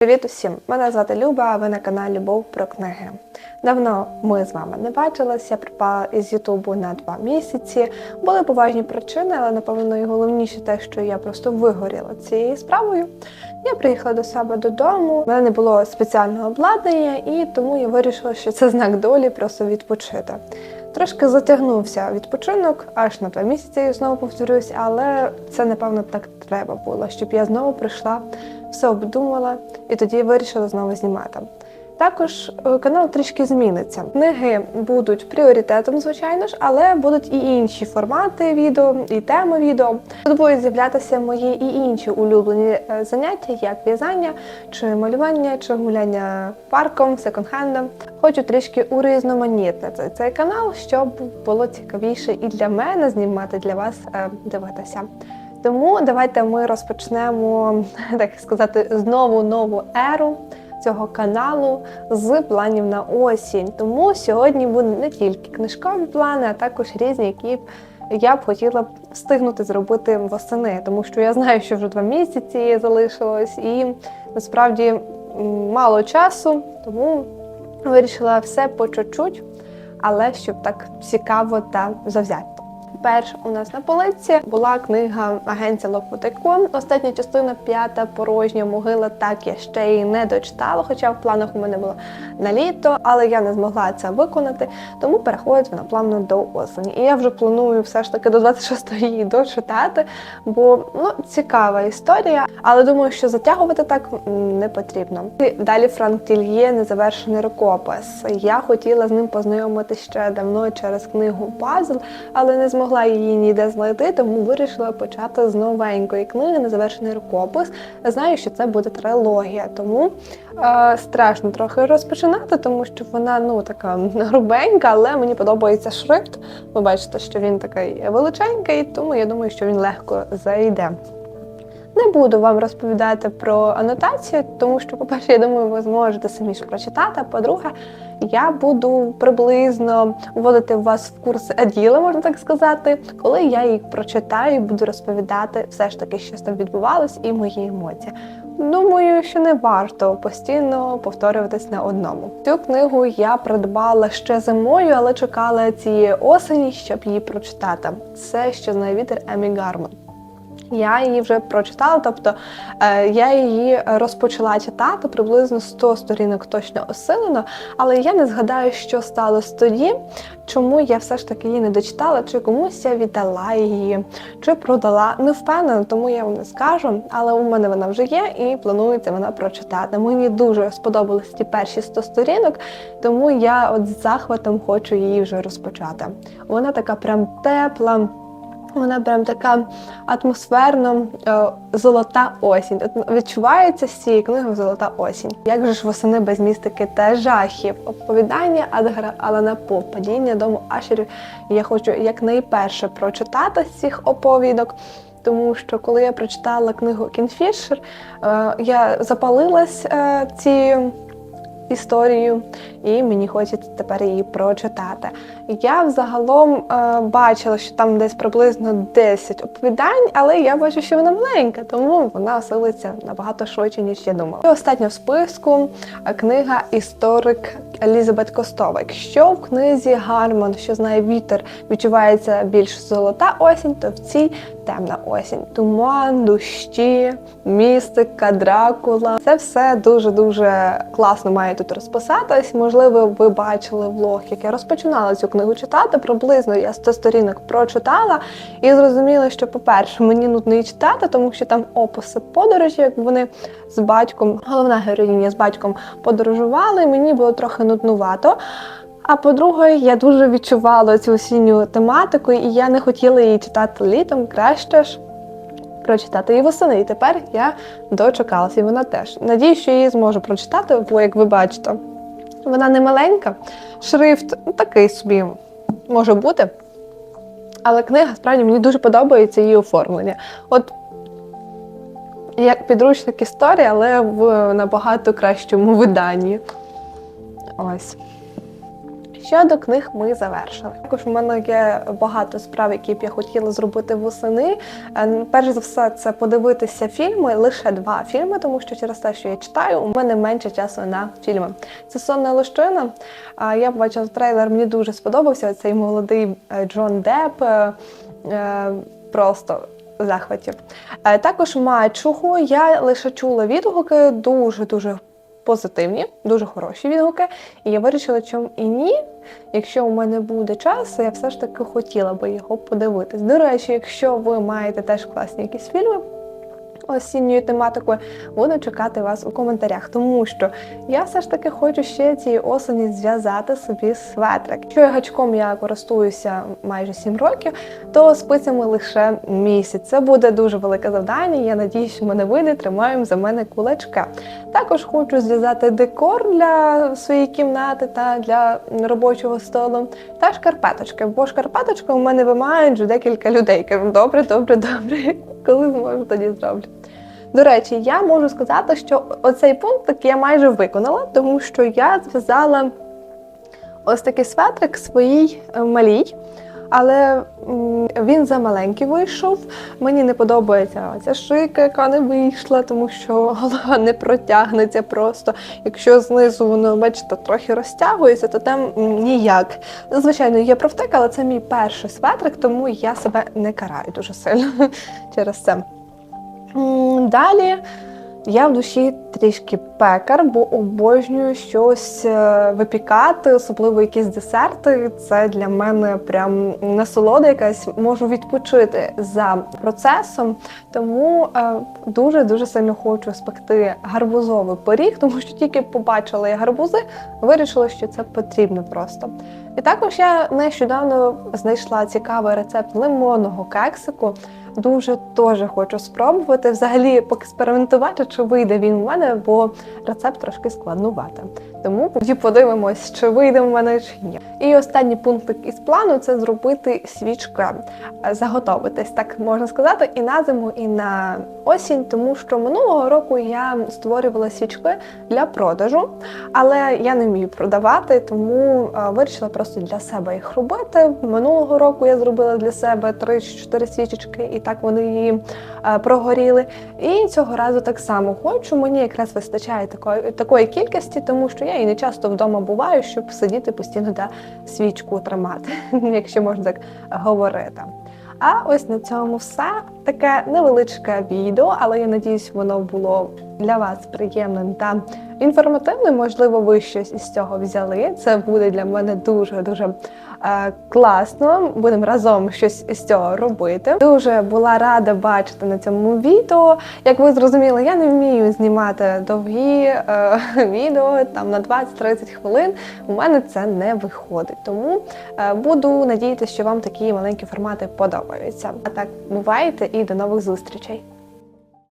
Привіт усім! Мене звати Люба, а ви на каналі Любов про книги. Давно ми з вами не бачилися, припала із Ютубу на два місяці. Були поважні причини, але напевно найголовніше те, що я просто вигоріла цією справою. Я приїхала до себе додому, в мене не було спеціального обладнання, і тому я вирішила, що це знак долі просто відпочити. Трошки затягнувся відпочинок аж на два місяці, я знову повторюсь, але це напевно так треба було, щоб я знову прийшла, все обдумала і тоді вирішила знову знімати. Також е, канал трішки зміниться. Книги будуть пріоритетом, звичайно ж, але будуть і інші формати відео, і теми відео. Тут будуть з'являтися мої і інші улюблені е, заняття, як в'язання, чи малювання, чи гуляння парком, секонд-хендом. Хочу трішки урізноманітнити цей канал, щоб було цікавіше і для мене знімати для вас е, дивитися. Тому давайте ми розпочнемо, так сказати, знову нову еру цього каналу з планів на осінь. Тому сьогодні буде не тільки книжкові плани, а також різні, які я б хотіла встигнути зробити восени, тому що я знаю, що вже два місяці залишилось, і насправді мало часу, тому вирішила все по чуть-чуть, але щоб так цікаво та завзято. Перш у нас на полиці була книга агенція Локвотайком. Остання частина п'ята порожня могила. Так я ще її не дочитала, хоча в планах у мене було на літо, але я не змогла це виконати, тому переходить вона плавно до осені. І я вже планую все ж таки до 26-ї її дочитати, бо ну цікава історія. Але думаю, що затягувати так не потрібно. Далі Франк Тільє незавершений рукопис. Я хотіла з ним познайомитися ще давно через книгу Пазл, але не змогла її ніде знайти, тому вирішила почати з новенької книги Незавершений рукопис. Знаю, що це буде трилогія, тому е, страшно трохи розпочинати, тому що вона ну така грубенька, але мені подобається шрифт. Ви бачите, що він такий величенький, тому я думаю, що він легко зайде. Не буду вам розповідати про анотацію, тому що, по-перше, я думаю, ви зможете самі ж прочитати. По-друге, я буду приблизно вводити вас в курс діла, можна так сказати, коли я їх прочитаю, і буду розповідати все ж таки, що там відбувалось, і мої емоції. Думаю, що не варто постійно повторюватись на одному. Цю книгу я придбала ще зимою, але чекала цієї осені, щоб її прочитати. Це що знає вітер Емі Гармон. Я її вже прочитала, тобто е, я її розпочала читати приблизно 100 сторінок точно осилено, але я не згадаю, що сталося тоді, чому я все ж таки її не дочитала, чи комусь я віддала її, чи продала. Не впевнена, тому я вам не скажу. Але у мене вона вже є і планується вона прочитати. Мені дуже сподобались ті перші 100 сторінок, тому я от з захватом хочу її вже розпочати. Вона така прям тепла. Вона прям така атмосферно е, золота осінь. Відчувається з цієї книги золота осінь. Як же ж восени без містики та жахів? Оповідання Адгара Алана По падіння дому Ашерів. Я хочу якнайперше прочитати з цих оповідок. Тому що коли я прочитала книгу Кінфішер, е, я запалилась е, цією історію, і мені хочеться тепер її прочитати. Я взагалом е, бачила, що там десь приблизно 10 оповідань, але я бачу, що вона маленька, тому вона осилиться набагато швидше, ніж я думала. І остання в списку е, книга Історик Елізабет Костовик. Що в книзі Гармон, що знає вітер, відчувається більш золота осінь, то в цій темна осінь. Туман, дощі, містика, дракула. Це все дуже дуже класно має тут розписатись. Можливо, ви бачили влог, як я розпочинала цю книгу читати. Приблизно я 100 сторінок прочитала і зрозуміла, що, по-перше, мені нудно її читати, тому що там описи подорожі, як вони з батьком, головна героїня з батьком подорожували, і мені було трохи нуднувато. А по-друге, я дуже відчувала цю осінню тематику, і я не хотіла її читати літом, краще ж прочитати її восени. І тепер я дочекалася, і вона теж. Надію, що її зможу прочитати, бо як ви бачите, вона не маленька, шрифт такий собі може бути. Але книга справді мені дуже подобається її оформлення. От як підручник історії, але в набагато кращому виданні. Ось. Щодо книг ми завершили. Також у мене є багато справ, які б я хотіла зробити восени. Е, Перш за все, це подивитися фільми, лише два фільми, тому що через те, що я читаю, у мене менше часу на фільми. Це сонна лощина. Я бачила трейлер, мені дуже сподобався цей молодий е, Джон Депп. е, Просто в захваті. Е, Також мачуху я лише чула відгуки дуже дуже позитивні, дуже хороші відгуки. І я вирішила, чому і ні. Якщо у мене буде час, я все ж таки хотіла би його подивитись. До речі, якщо ви маєте теж класні якісь фільми. Осінньою тематикою буду чекати вас у коментарях, тому що я все ж таки хочу ще цієї осені зв'язати собі светрик. Якщо я гачком я користуюся майже 7 років, то спицями лише місяць. Це буде дуже велике завдання. Я надіюсь, що мене вийде, тримаємо за мене кулачка. Також хочу зв'язати декор для своєї кімнати та для робочого столу. Та шкарпеточки, бо шкарпеточки у мене вимагають вже декілька людей. Кажу, добре, добре, добре. Коли зможу, тоді зроблю. До речі, я можу сказати, що оцей пункт я майже виконала, тому що я зв'язала ось такий светрик своїй е, малій. Але він замаленький вийшов. Мені не подобається ця шийка, яка не вийшла, тому що голова не протягнеться просто. Якщо знизу воно, бачите, трохи розтягується, то там ніяк. Звичайно, є профтек, але це мій перший светрик, тому я себе не караю дуже сильно через це. М, Далі я в душі трішки пекар, бо обожнюю щось е, випікати, особливо якісь десерти. Це для мене прям насолода якась. Можу відпочити за процесом. Тому дуже дуже сильно хочу спекти гарбузовий пиріг, тому що тільки побачила я гарбузи, вирішила, що це потрібно просто. І також я нещодавно знайшла цікавий рецепт лимонного кексику. Дуже теж хочу спробувати взагалі поекспериментувати, чи вийде він у мене, бо рецепт трошки складнувати. Тому тоді подивимось, чи вийде в мене чи ні. І останній пункт із плану це зробити свічки, Е, заготовитись, так можна сказати, і на зиму, і на осінь, тому що минулого року я створювала свічки для продажу, але я не вмію продавати, тому е, вирішила просто для себе їх робити. Минулого року я зробила для себе 3-4 свічечки, і так вони її е, прогоріли. І цього разу так само хочу. Мені якраз вистачає такої, такої кількості, тому що я і не часто вдома буваю, щоб сидіти постійно та свічку тримати, якщо можна так говорити. А ось на цьому все. Таке невеличке відео, але я надіюсь, воно було для вас приємним та інформативним. Можливо, ви щось із цього взяли. Це буде для мене дуже дуже е, класно. Будемо разом щось із цього робити. Дуже була рада бачити на цьому відео. Як ви зрозуміли, я не вмію знімати довгі е, відео там на 20-30 хвилин. У мене це не виходить. Тому е, буду надіятися, що вам такі маленькі формати подобаються. А так бувайте і до нових зустрічей.